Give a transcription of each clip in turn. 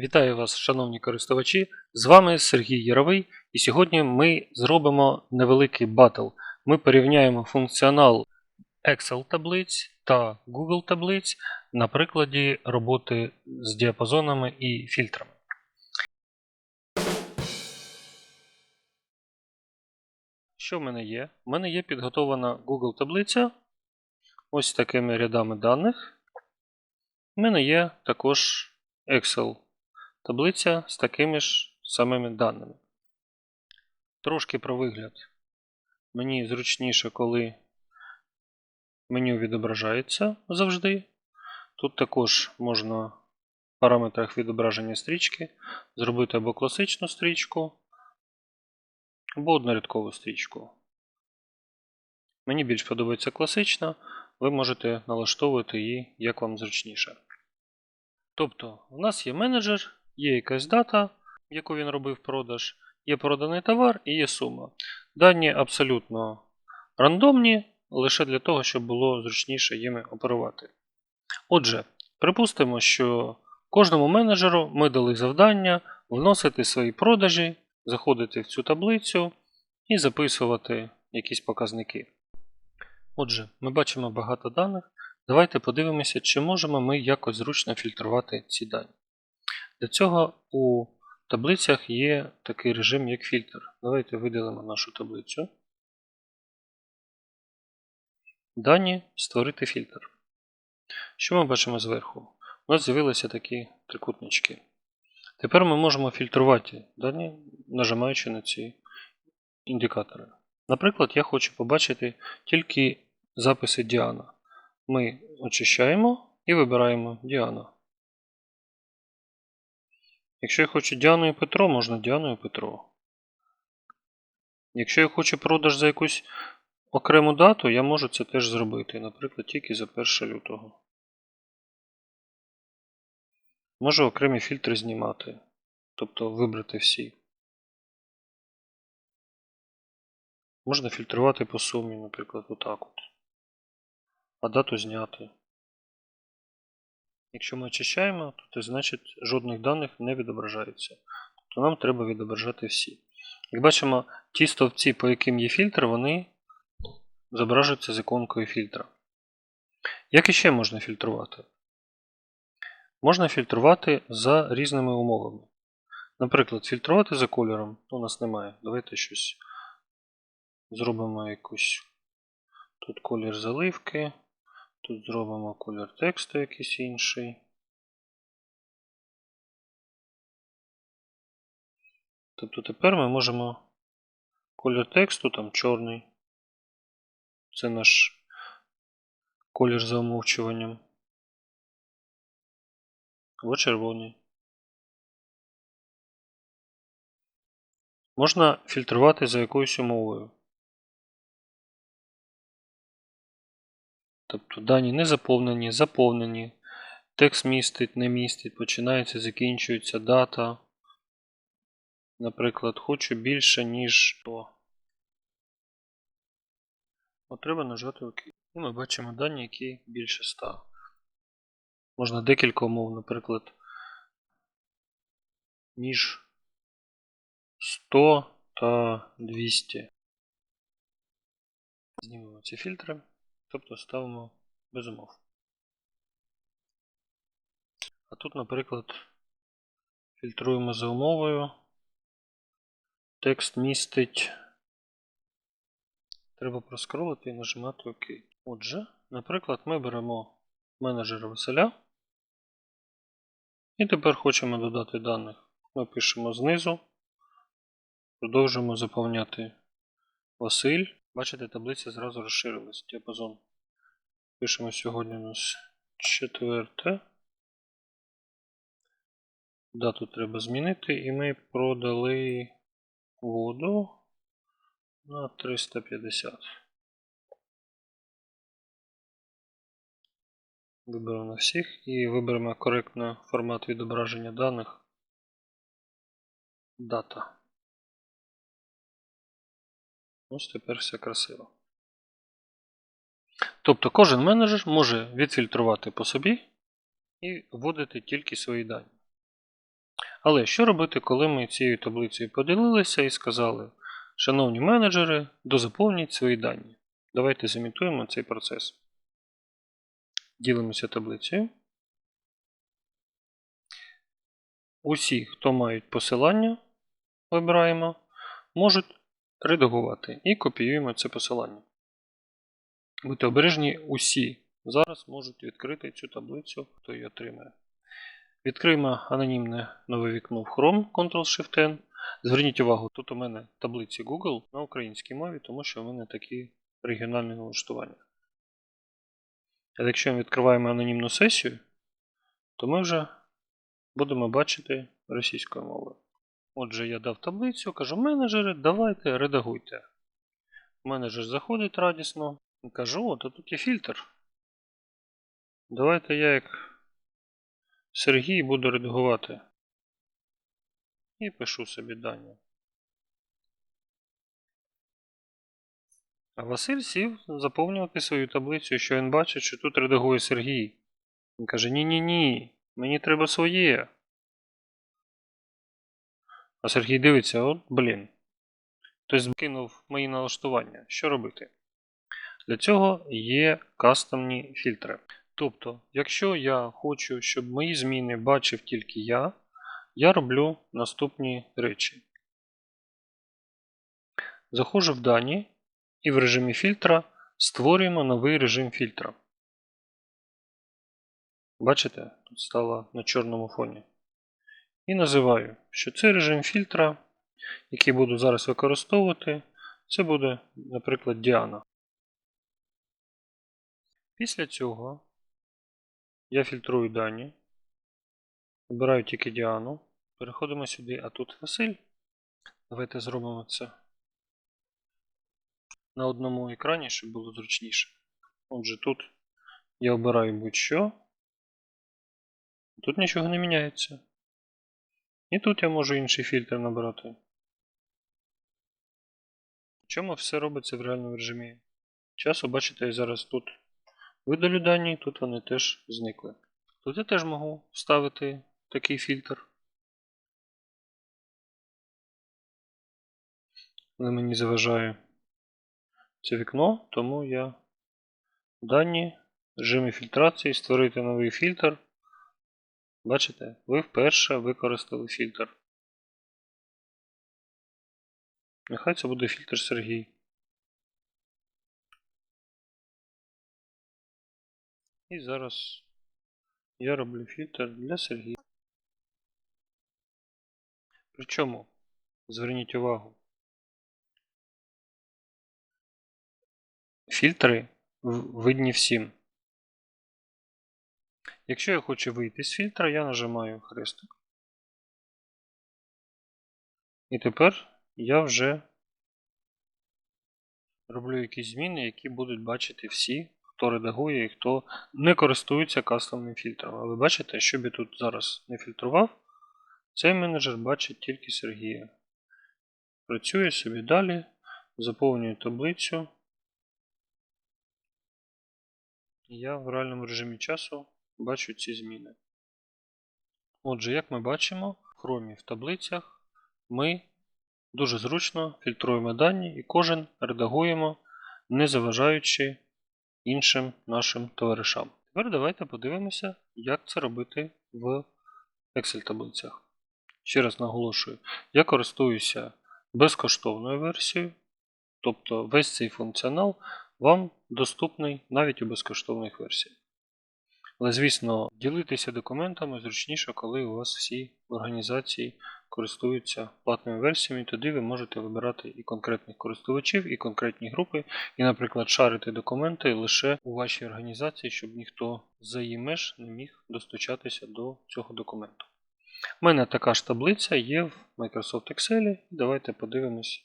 Вітаю вас, шановні користувачі! З вами Сергій Яровий, і сьогодні ми зробимо невеликий батл. Ми порівняємо функціонал Excel таблиць та Google таблиць на прикладі роботи з діапазонами і фільтрами. Що в мене є? У мене є підготовлена Google таблиця ось такими рядами даних. У мене є також Excel таблиця з такими ж самими даними. Трошки про вигляд. Мені зручніше, коли меню відображається завжди. Тут також можна в параметрах відображення стрічки зробити або класичну стрічку, або однорядкову стрічку. Мені більш подобається класична, ви можете налаштовувати її як вам зручніше. Тобто, в нас є менеджер, є якась дата, яку він робив продаж, є проданий товар і є сума. Дані абсолютно рандомні, лише для того, щоб було зручніше їми оперувати. Отже, припустимо, що кожному менеджеру ми дали завдання вносити свої продажі, заходити в цю таблицю і записувати якісь показники. Отже, ми бачимо багато даних. Давайте подивимося, чи можемо ми якось зручно фільтрувати ці дані. Для цього у таблицях є такий режим, як фільтр. Давайте видалимо нашу таблицю. Дані створити фільтр. Що ми бачимо зверху? У нас з'явилися такі трикутнички. Тепер ми можемо фільтрувати дані, нажимаючи на ці індикатори. Наприклад, я хочу побачити тільки записи Діана. Ми очищаємо і вибираємо Діана. Якщо я хочу Діану і Петро, можна Діану і Петро. Якщо я хочу продаж за якусь окрему дату, я можу це теж зробити. Наприклад, тільки за 1 лютого. Можу окремі фільтри знімати. Тобто вибрати всі. Можна фільтрувати по сумі, наприклад, отак от. А дату зняти. Якщо ми очищаємо, то значить жодних даних не відображається. Тобто нам треба відображати всі. Як бачимо, ті стовпці, по яким є фільтр, вони зображуються з іконкою фільтра. Як іще можна фільтрувати? Можна фільтрувати за різними умовами. Наприклад, фільтрувати за кольором. У нас немає. Давайте щось зробимо якусь. Тут колір заливки. Тут зробимо колір тексту якийсь інший. Тобто тепер ми можемо колір тексту там чорний. Це наш колір за умовчуванням. Або червоний. Можна фільтрувати за якоюсь умовою. Тобто дані не заповнені, заповнені, текст містить, не містить, починається, закінчується дата. Наприклад, хочу більше, ніж 100. От треба нажати ОК. І ми бачимо дані, які більше 100. Можна декілька умов, наприклад, між 100 та 200. Знімемо ці фільтри. Тобто ставимо без умов. А тут, наприклад, фільтруємо за умовою. Текст містить. Треба проскролити і нажимати ОК. Отже, наприклад, ми беремо менеджера Василя. І тепер хочемо додати даних. Ми пишемо знизу. Продовжуємо заповняти Василь. Бачите, таблиця зразу розширилась. Діапазон. Пишемо сьогодні у нас четверте. Дату треба змінити, і ми продали воду на 350. Виберемо всіх і виберемо коректно формат відображення даних. Дата. Ось тепер все красиво. Тобто кожен менеджер може відфільтрувати по собі і вводити тільки свої дані. Але що робити, коли ми цією таблицею поділилися і сказали, шановні менеджери, дозаповніть свої дані. Давайте зімітуємо цей процес. Ділимося таблицею. Усі, хто мають посилання, вибираємо, можуть редагувати і копіюємо це посилання. Будьте обережні, усі зараз можуть відкрити цю таблицю, хто її отримає. Відкриємо анонімне нове вікно в Chrome Ctrl-Shift-N. Зверніть увагу, тут у мене таблиці Google на українській мові, тому що в мене такі регіональні налаштування. Але якщо ми відкриваємо анонімну сесію, то ми вже будемо бачити російською мовою. Отже, я дав таблицю, кажу, менеджери, давайте редагуйте. Менеджер заходить радісно і кажу, о, то тут є фільтр. Давайте я як Сергій буду редагувати. І пишу собі дані. А Василь сів заповнювати свою таблицю, що він бачить, що тут редагує Сергій. Він каже: ні-ні-ні, мені треба своє. А Сергій дивиться, от, блін. Хтось кинув мої налаштування. Що робити? Для цього є кастомні фільтри. Тобто, якщо я хочу, щоб мої зміни бачив тільки я, я роблю наступні речі. Заходжу в дані і в режимі фільтра створюємо новий режим фільтра. Бачите, тут стало на чорному фоні. І називаю, що це режим фільтра, який буду зараз використовувати, це буде, наприклад, Діана. Після цього я фільтрую дані, обираю тільки Діану, переходимо сюди, а тут Василь. Давайте зробимо це на одному екрані, щоб було зручніше. Отже, тут я обираю будь-що. Тут нічого не міняється. І тут я можу інший фільтр набирати. Чому все робиться в реальному режимі часу? Бачите, я зараз тут видалю дані, тут вони теж зникли. Тут я теж можу вставити такий фільтр. Але мені заважає це вікно, тому я дані, режимі фільтрації, створити новий фільтр. Бачите, ви вперше використали фільтр. Нехай це буде фільтр Сергій. І зараз я роблю фільтр для Сергія. Причому, зверніть увагу, фільтри видні всім. Якщо я хочу вийти з фільтра, я нажимаю хрестик. І тепер я вже роблю якісь зміни, які будуть бачити всі, хто редагує і хто не користується кастомним фільтром. А ви бачите, що б я тут зараз не фільтрував, цей менеджер бачить тільки Сергія. Працює собі далі, заповнює таблицю. Я в реальному режимі часу бачу ці зміни. Отже, як ми бачимо, в Chrome в таблицях ми дуже зручно фільтруємо дані і кожен редагуємо, не заважаючи іншим нашим товаришам. Тепер давайте подивимося, як це робити в Excel-таблицях. Ще раз наголошую, я користуюся безкоштовною версією, тобто весь цей функціонал вам доступний навіть у безкоштовних версіях. Але, звісно, ділитися документами зручніше, коли у вас всі організації користуються платними версіями, тоді ви можете вибирати і конкретних користувачів, і конкретні групи, і, наприклад, шарити документи лише у вашій організації, щоб ніхто за її меж не міг достучатися до цього документу. У мене така ж таблиця є в Microsoft Excel. Давайте подивимось,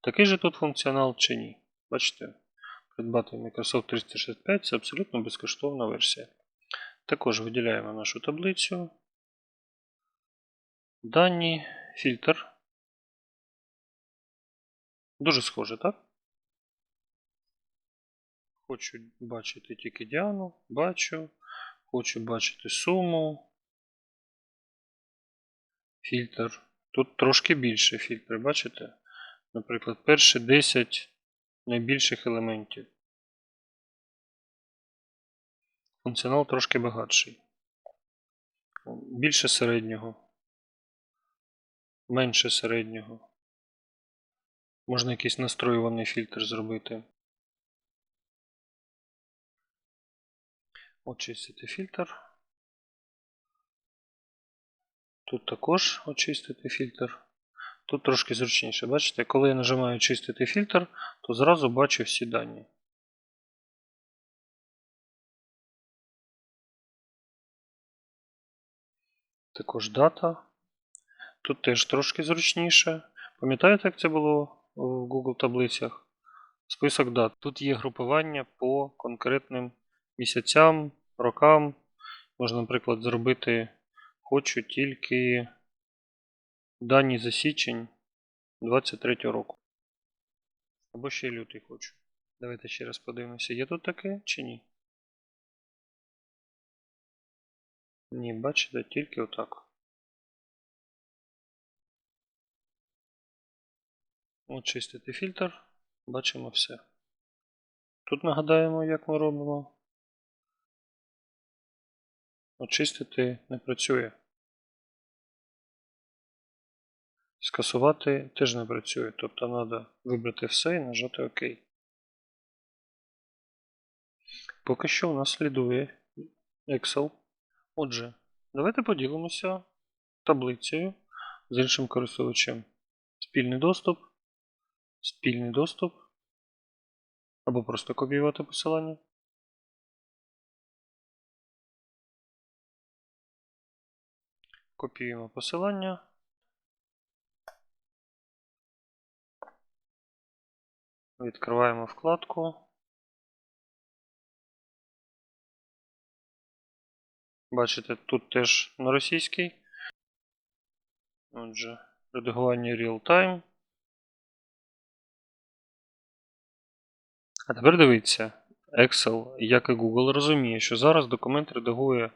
такий же тут функціонал чи ні. Бачите, придбати Microsoft 365 це абсолютно безкоштовна версія. Також виділяємо нашу таблицю. Дані, фільтр. Дуже схоже, так? Хочу бачити тільки Діану, бачу. Хочу бачити суму. фільтр. Тут трошки більше фільтри, бачите? Наприклад, перші 10 найбільших елементів. Функціонал трошки багатший. Більше середнього. Менше середнього. Можна якийсь настроюваний фільтр зробити. Очистити фільтр. Тут також очистити фільтр. Тут трошки зручніше. Бачите, коли я нажимаю очистити фільтр, то зразу бачу всі дані. Також дата. Тут теж трошки зручніше. Пам'ятаєте, як це було в Google таблицях? Список дат. Тут є групування по конкретним місяцям, рокам. Можна, наприклад, зробити хочу тільки дані за січень 23 року. Або ще лютий хочу. Давайте ще раз подивимося, є тут таке чи ні? Ні, бачите, тільки отак. Очистити фільтр, бачимо все. Тут нагадаємо, як ми робимо. Очистити не працює. Скасувати теж не працює, тобто треба вибрати все і нажати ОК. Поки що у нас слідує Excel. Отже, давайте поділимося таблицею з іншим користувачем. Спільний доступ, спільний доступ, або просто копіювати посилання. Копіюємо посилання. Відкриваємо вкладку. Бачите, тут теж на російській. Отже, редагування real-time. А тепер дивіться, Excel, як і Google, розуміє, що зараз документ редагує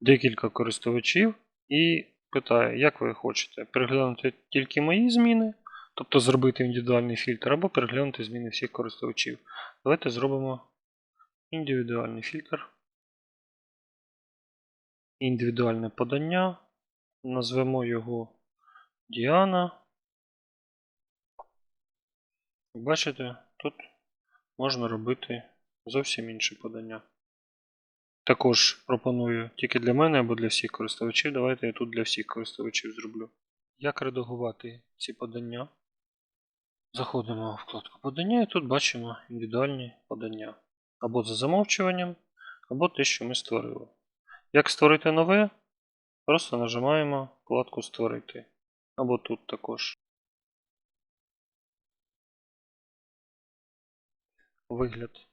декілька користувачів і питає, як ви хочете переглянути тільки мої зміни, тобто зробити індивідуальний фільтр, або переглянути зміни всіх користувачів. Давайте зробимо індивідуальний фільтр. Індивідуальне подання. Назвемо його Діана. Бачите, тут можна робити зовсім інше подання. Також пропоную тільки для мене або для всіх користувачів. Давайте я тут для всіх користувачів зроблю. Як редагувати ці подання? Заходимо в вкладку подання і тут бачимо індивідуальні подання. Або за замовчуванням, або те, що ми створили. Як створити нове? Просто нажимаємо вкладку Створити. Або тут також. Вигляд.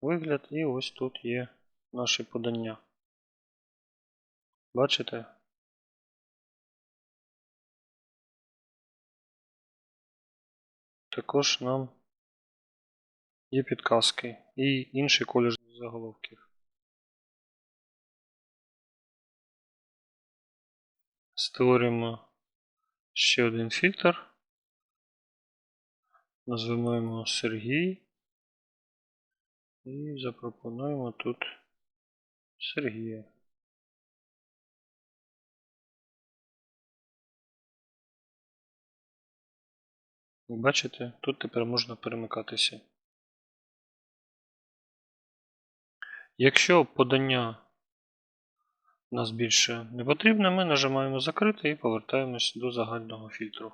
Вигляд, і ось тут є наші подання. Бачите? Також нам є підказки і інший колір заголовків. Створюємо ще один фільтр. Назвемо його Сергій. І запропонуємо тут Сергія. Як бачите, тут тепер можна перемикатися. Якщо подання нас більше не потрібне, ми нажимаємо закрити і повертаємось до загального фільтру.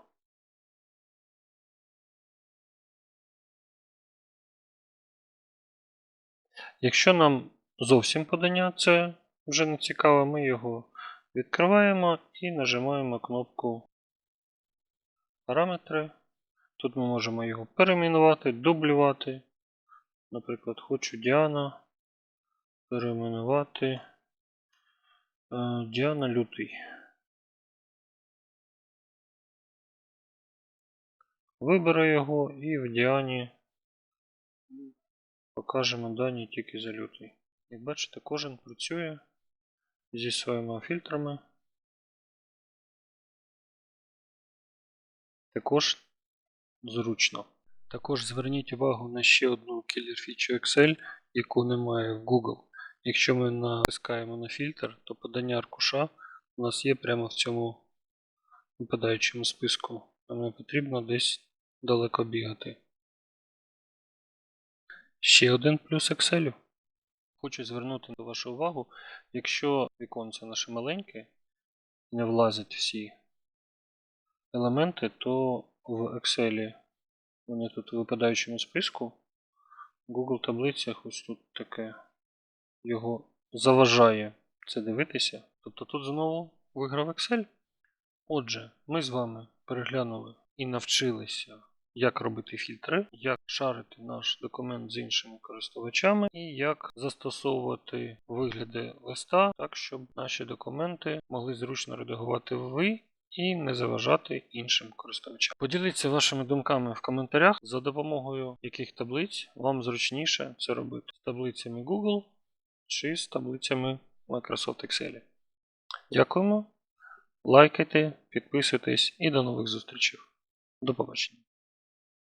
Якщо нам зовсім подання це вже не цікаво, ми його відкриваємо і нажимаємо кнопку Параметри. Тут ми можемо його перейменувати, дублювати. Наприклад, хочу Діана перейменувати Діана Лютий. Виберу його і в Діані покажемо дані тільки за лютий. Як бачите, кожен працює зі своїми фільтрами. також зручно. Також зверніть увагу на ще одну кілер фічу Excel, яку немає в Google. Якщо ми натискаємо на фільтр, то подання аркуша у нас є прямо в цьому випадаючому списку. Нам не потрібно десь далеко бігати. Ще один плюс Excel. Хочу звернути на вашу увагу, якщо віконце наше маленьке не влазять всі елементи, то в Excel вони тут у випадаючому списку. В Google таблицях ось тут таке його заважає це дивитися. Тобто тут знову виграв Excel. Отже, ми з вами переглянули і навчилися, як робити фільтри, як шарити наш документ з іншими користувачами, і як застосовувати вигляди листа так, щоб наші документи могли зручно редагувати ви і не заважати іншим користувачам. Поділіться вашими думками в коментарях, за допомогою яких таблиць вам зручніше це робити з таблицями Google чи з таблицями Microsoft Excel. Дякуємо. Лайкайте, підписуйтесь і до нових зустрічей. До побачення.